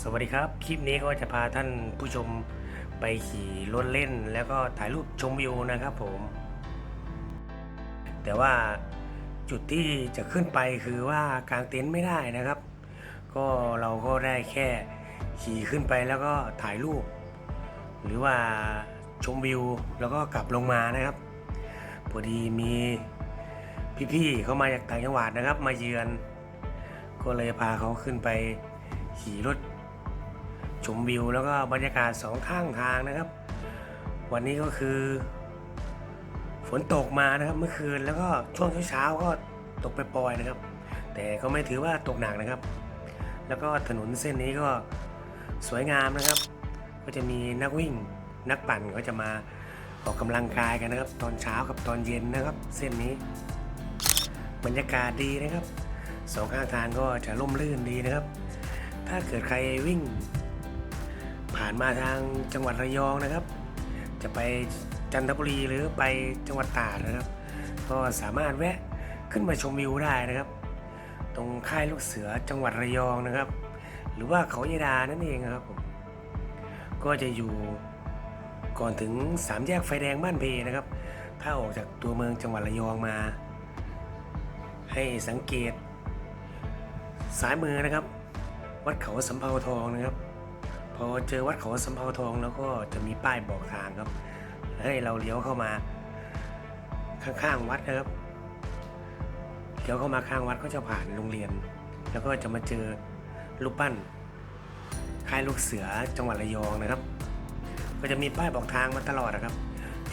สวัสดีครับ คลิปนี้ก็จะพาท่านผู้ชมไปขี่รถเล่น แล้วก็ถ่ายรูปชมวิวนะครับผม แต่ว่าจุดที่จะขึ้นไปคือว่ากางเต็นท์ไม่ได้นะครับ ก็เราก็ได้แค่ขี่ขึ้นไปแล้วก็ถ่ายรูป หรือว่าชมวิวแล้วก็กลับลงมานะครับพอดีมีพี่ๆเขามาจากต่างจังหวัดนะครับ มาเยือน ก็เลยพาเขาขึ้นไปขี่รถ ชมวิวแล้วก็บรรยากาศสองข้างทางนะครับ วันนี้ก็คือ ฝนตกมานะครับเมื่อคืนแล้วก็ช่วงเช้าๆก็ตกไปปล่อยๆนะครับ แต่ก็ไม่ถือว่าตกหนักนะครับ แล้วก็ถนนเส้นนี้ก็สวยงามนะครับ ก็จะมีนักวิ่งนักปั่นก็จะมาออกกำลังกายกันนะครับ ตอนเช้ากับตอนเย็นนะครับ เส้นนี้ บรรยากาศดีนะครับสองข้างทางก็จะร่มรื่นดีนะครับ ถ้าเกิดใครวิ่ง ผ่านมาทางจังหวัดระยองนะครับ จะไปจันทบุรีหรือไปจังหวัดตราดนะครับ ก็สามารถแวะขึ้นมาชมวิวได้นะครับ ตรงค่ายลูกเสือจังหวัดระยองนะครับ หรือว่าเขายดานั่นเองครับผมก็จะอยู่ก่อนถึงสามแยกไฟแดงบ้านเพนะครับ ถ้าออกจากตัวเมืองจังหวัดระยองมา ให้สังเกตซ้ายมือนะครับ วัดเขาสำเภาทองนะครับ พอเจอวัดเขาสำเภาทองแล้วก็จะมีป้ายบอกทางครับ ให้เราเลี้ยวเข้ามา ข้างๆวัดนะครับเลี้ยวเข้ามาข้างวัดก็จะผ่านโรงเรียน แล้วก็จะมาเจอรูปปั้นค่ายลูกเสือจังหวัดระยองนะครับ ก็จะมีป้ายบอกทางมาตลอดนะครับ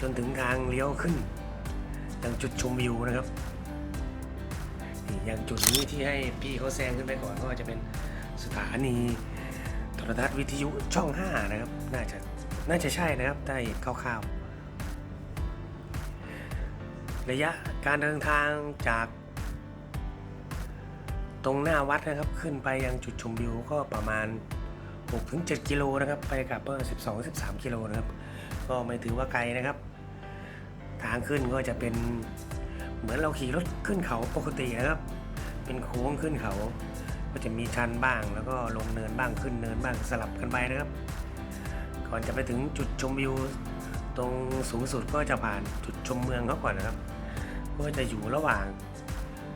จนถึงทางเลี้ยวขึ้นยังจุดชมวิวนะครับอย่างจุดนี้ที่ให้พี่เขาแซงขึ้นไปก่อนก็จะเป็นสถานี รทัศน์วิทยุช่อง 5 นะครับ น่าจะ น่าจะใช่นะครับ ได้คร่าวๆ ระยะการเดินทางจากตรงหน้าวัดนะครับ ขึ้นไปยังจุดชมวิวก็ประมาณ 6-7 กิโลนะครับ ไปกลับก็12-13 กิโลนะครับ ก็ไม่ถือว่าไกลนะครับ ทางขึ้นก็จะเป็นเหมือนเราขี่รถขึ้นเขาปกตินะครับ เป็นโค้งขึ้นเขา ก็จะมีชันบ้าง แล้วก็ลงเนินบ้างขึ้นเนินบ้างสลับกันไปนะครับ ก่อนจะไปถึงจุดชมวิว ตรงสูงสุดก็จะผ่านจุดชมเมืองเขาก่อนนะครับ ก็จะอยู่ระหว่าง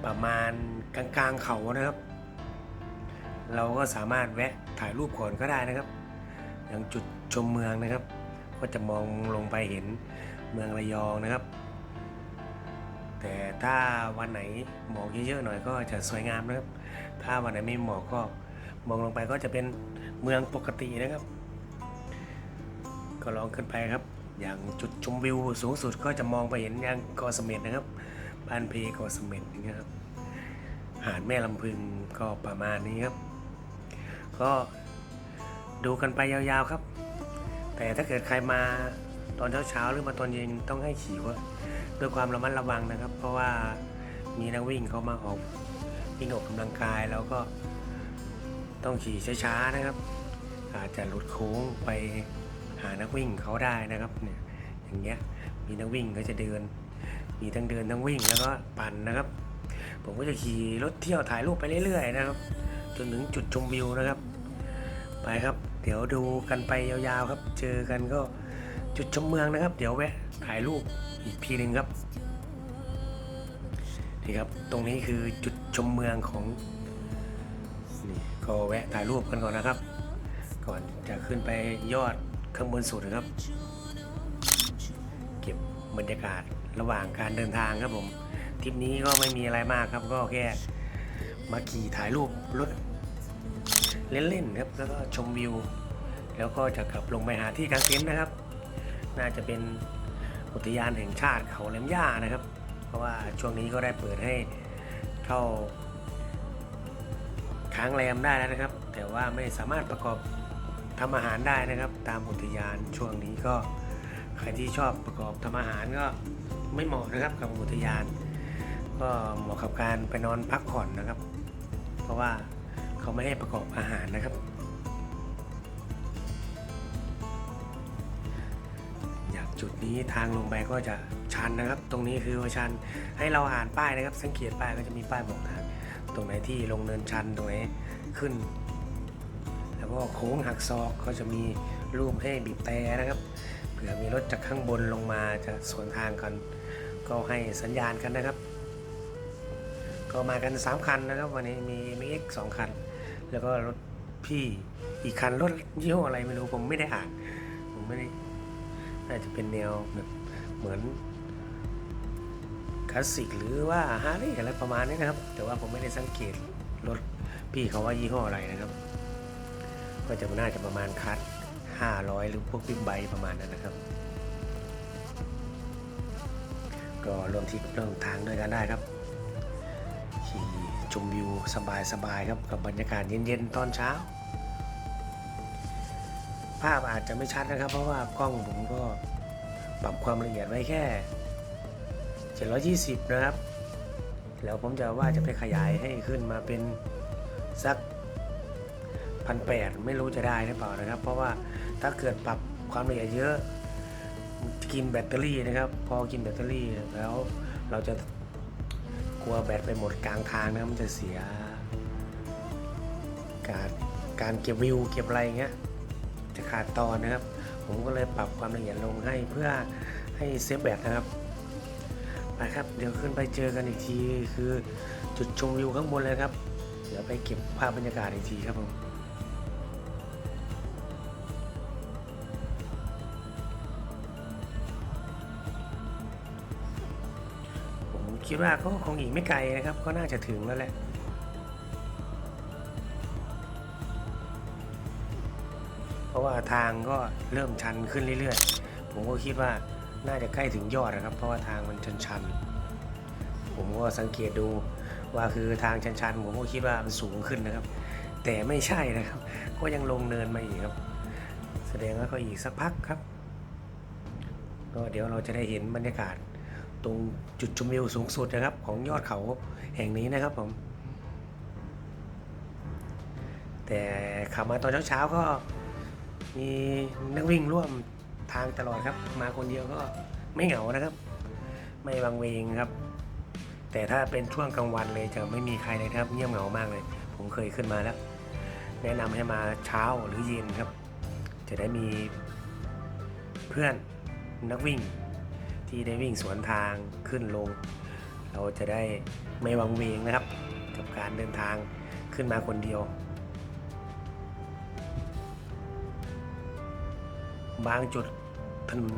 ประมาณกลางๆเขานะครับ เราก็สามารถแวะถ่ายรูปก่อนก็ได้นะครับ อย่างจุดชมเมืองนะครับ ก็จะมองลงไปเห็นเมืองระยองนะครับ แต่ถ้าวันไหนหมอกเยอะๆหน่อยก็จะสวยงามนะครับ ถ้าวันไหนไม่หมอกก็มองลงไปก็จะเป็นเมืองปกตินะครับ ก็ลองขึ้นไปครับ อย่างจุดชมวิวสูงสุดก็จะมองไปเห็นยังกาะเสม็ดนะครับบ้านเพกาะเสม็ดอย่างเงี้ยครับหาดแม่ลำพึงก็ประมาณนี้ครับ ก็ดูกันไปยาวๆครับ แต่ถ้าเกิดใครมาตอนเช้าๆหรือมาตอนเย็นต้องให้ขี่ว่าด้วยความระมัดระวังนะครับ เพราะว่ามีนักวิ่งเขามาออก วิ่งออกกำลังกายแล้วก็ต้องขี่ช้าๆนะครับ อาจจะหลุดโค้งไปหานักวิ่งเขาได้นะครับเนี่ยอย่างเงี้ยมีนักวิ่งก็จะเดิน มีทั้งเดินทั้งวิ่งแล้วก็ปั่นนะครับ ผมก็จะขี่รถเที่ยวถ่ายรูปไปเรื่อยๆนะครับ จนถึงจุดชมวิวนะครับ ไปครับ เดี๋ยวดูกันไปยาวๆครับ เจอกันก็จุดชมเมืองนะครับ เดี๋ยวแวะถ่ายรูปอีกทีหนึ่งครับ นี่ครับ ตรงนี้คือจุดชมเมืองของนี่ก็แวะถ่ายรูปกันก่อนนะครับ ก่อนจะขึ้นไปยอดข้างบนสุดนะครับ เก็บบรรยากาศระหว่างการเดินทางครับผมทริปนี้ก็ไม่มีอะไรมากครับ ก็แค่มาขี่ถ่ายรูปรถเล่นๆครับ แล้วก็ชมวิว แล้วก็จะกลับลงไปหาที่กางเต็นท์นะครับ น่าจะเป็นอุทยานแห่งชาติเขาแหลมย่านะครับ เพราะว่าช่วงนี้ก็ได้เปิดให้เข้าค้างแรมได้แล้วนะครับ แต่ว่าไม่สามารถประกอบทำอาหารได้นะครับ ตามอุทยานช่วงนี้ก็ใครที่ชอบประกอบทำอาหารก็ไม่เหมาะนะครับกับอุทยาน ก็เหมาะกับการไปนอนพักผ่อนนะครับ เพราะว่าเขาไม่ให้ประกอบอาหารนะครับ จุดนี้ทางลงไปก็จะชันนะครับ ตรงนี้คือว่าชันให้เราอ่านป้ายนะครับ สังเกตป้ายก็จะมีป้ายบอกทาง ตรงไหนที่ลงเนินชันตรงไหนขึ้น แล้วก็โค้งหักศอกก็จะมีรูปให้บีบแต่นะครับเผื่อมีรถจากข้างบนลงมาจะสวนทางกัน ก็ให้สัญญาณกันนะครับ ก็มากัน 3 คันนะครับ วันนี้มี MX 2 คัน แล้วก็รถพี่อีกคันรถยี่ห้ออะไรไม่รู้ผมไม่ได้อ่านผมไม่ได้ น่าจะเป็นแนวแบบเหมือนคลาสสิกหรือว่าฮาร์เลย์อะไรประมาณนี้นะครับ แต่ว่าผมไม่ได้สังเกตรถพี่เขาว่ายี่ห้ออะไรนะครับ ก็จะน่าจะประมาณคัส500 หรือพวกบิ๊กไบค์ประมาณนั้นนะครับ ก็รวมทริปเรื่องทางด้วยกันได้ครับขี่ชมวิวสบายๆครับกับบรรยากาศเย็นๆตอนเช้าาพอาจจะไม่ชัดนะครับ เพราะว่ากล้องผมก็ปรับความละเอียดไว้แค่ 720 นะครับ แล้วผมจะว่าจะไปขยายให้ขึ้นมาเป็นสักพันแปดไม่รู้จะได้หรือเปล่านะครับ เพราะว่าถ้าเกิดปรับความละเอียดเยอะ กินแบตเตอรี่นะครับ พอกินแบตเตอรี่แล้วเราจะกลัวแบตไปหมดกลางทางนะมันจะเสีย การการเก็บวิวเก็บอะไรอย่างเงี้ย จะขาดตอนนะครับ ผมก็เลยปรับความละเอียดลงให้เพื่อให้เซฟแบตนะครับไปครับเดี๋ยวขึ้นไปเจอกันอีกทีคือจุดชมวิวข้างบนเลยครับ เดี๋ยวไปเก็บภาพบรรยากาศอีกทีครับผมผมคิดว่าก็คงอีกไม่ไกลนะครับ ก็น่าจะถึงแล้วแหละ ราะว่าทางก็เริ่มชันขึ้นเรื่อยๆ ผมก็คิดว่าน่าจะใกล้ถึงยอดนะครับ เพราะว่าทางมันชันๆ ผมก็สังเกตดูว่าคือทางชันๆผมก็คิดว่ามันสูงขึ้นนะครับ แต่ไม่ใช่นะครับ ก็ยังลงเนินมาอีกครับ แสดงว่าก็อีกสักพักครับก็เดี๋ยวเราจะได้เห็นบรรยากาศตรงจุดชมวิวสูงสุดนะครับ ของยอดเขาแห่งนี้นะครับผมแต่ขับมาตอนเช้าๆก็ มีนักวิ่งร่วมทางตลอดครับ มาคนเดียวก็ไม่เหงานะครับ ไม่วังเวงครับ แต่ถ้าเป็นช่วงกลางวันเลยจะไม่มีใครเลยครับ เงียบเหงามากเลย ผมเคยขึ้นมาแล้ว แนะนำให้มาเช้าหรือเย็นครับ จะได้มีเพื่อนนักวิ่งที่ได้วิ่งสวนทางขึ้นลง เราจะได้ไม่วังเวงนะครับ กับการเดินทางขึ้นมาคนเดียว บางจุดถนน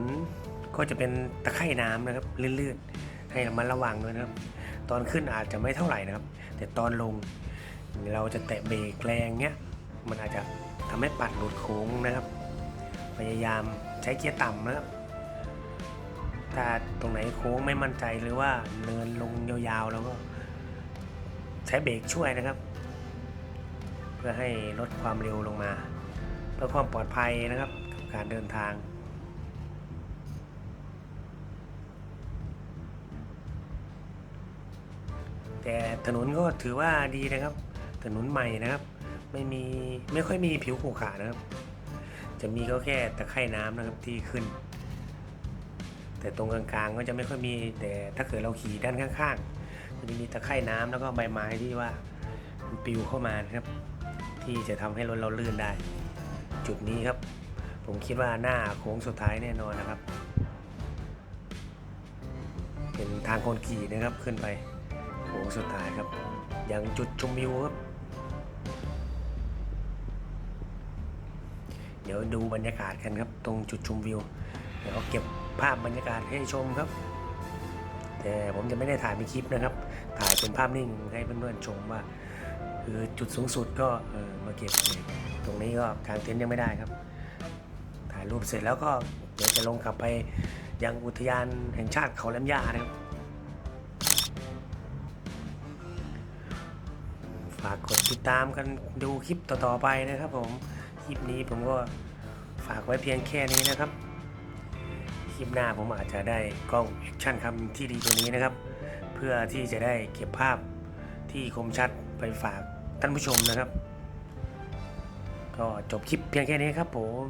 ก็จะเป็นตะไคร่น้ำนะครับลื่นๆให้ระมัดระวังด้วยนะครับ ตอนขึ้นอาจจะไม่เท่าไหร่นะครับ แต่ตอนลง เราจะแตะเบรกแรงเนี้ยมันอาจจะทำให้ปัดหลุดโค้งนะครับ พยายามใช้เกียร์ต่ำนะครับ ถ้าตรงไหนโค้งไม่มั่นใจหรือว่าเนินลงยาวๆ แล้วก็ใช้เบรกช่วยนะครับ เพื่อให้ลดความเร็วลงมา เพื่อความปลอดภัยนะครับ การเดินทาง แต่ถนนก็ถือว่าดีนะครับ ถนนใหม่นะครับ ไม่มีไม่ค่อยมีผิวขรุขระนะครับ จะมีก็แค่ตะไคร่น้ำนะครับที่ขึ้น แต่ตรงกลางๆก็จะไม่ค่อยมีแต่ถ้าเกิดเราขี่ด้านข้างๆมันจะมีตะไคร่น้ำแล้วก็ใบไม้ที่ว่ามันปลิวเข้ามานะครับ ที่จะทำให้รถเราลื่นได้ จุดนี้ครับ ผมคิดว่าหน้าโค้งสุดท้ายแน่นอนนะครับ เป็นทางคนขี่นะครับขึ้นไปโค้งสุดท้ายครับอย่างจุดชมวิวครับ เดี๋ยวดูบรรยากาศกันครับ ตรงจุดชมวิว เดี๋ยวเก็บภาพบรรยากาศให้ชมครับ แต่ผมจะไม่ได้ถ่ายเป็นคลิปนะครับ ถ่ายเป็นภาพนิ่งให้เพื่อนๆชมว่าคือจุดสูงสุดก็เออมาเก็บตรงนี้ก็กางเต็นท์ยังไม่ได้ครับ ถ่ายรูปเสร็จแล้วก็เดี๋ยวจะลงกลับไปยังอุทยานแห่งชาติเขาแหลมย่านะครับฝากกดติดตามกันดูคลิปต่อๆไปนะครับผม คลิปนี้ผมก็ฝากไว้เพียงแค่นี้นะครับ คลิปหน้าผมอาจจะได้กล้องแอคชั่นคำที่ดีตัวนี้นะครับ เพื่อที่จะได้เก็บภาพที่คมชัดไปฝากท่านผู้ชมนะครับ ก็จบคลิปเพียงแค่นี้ครับผม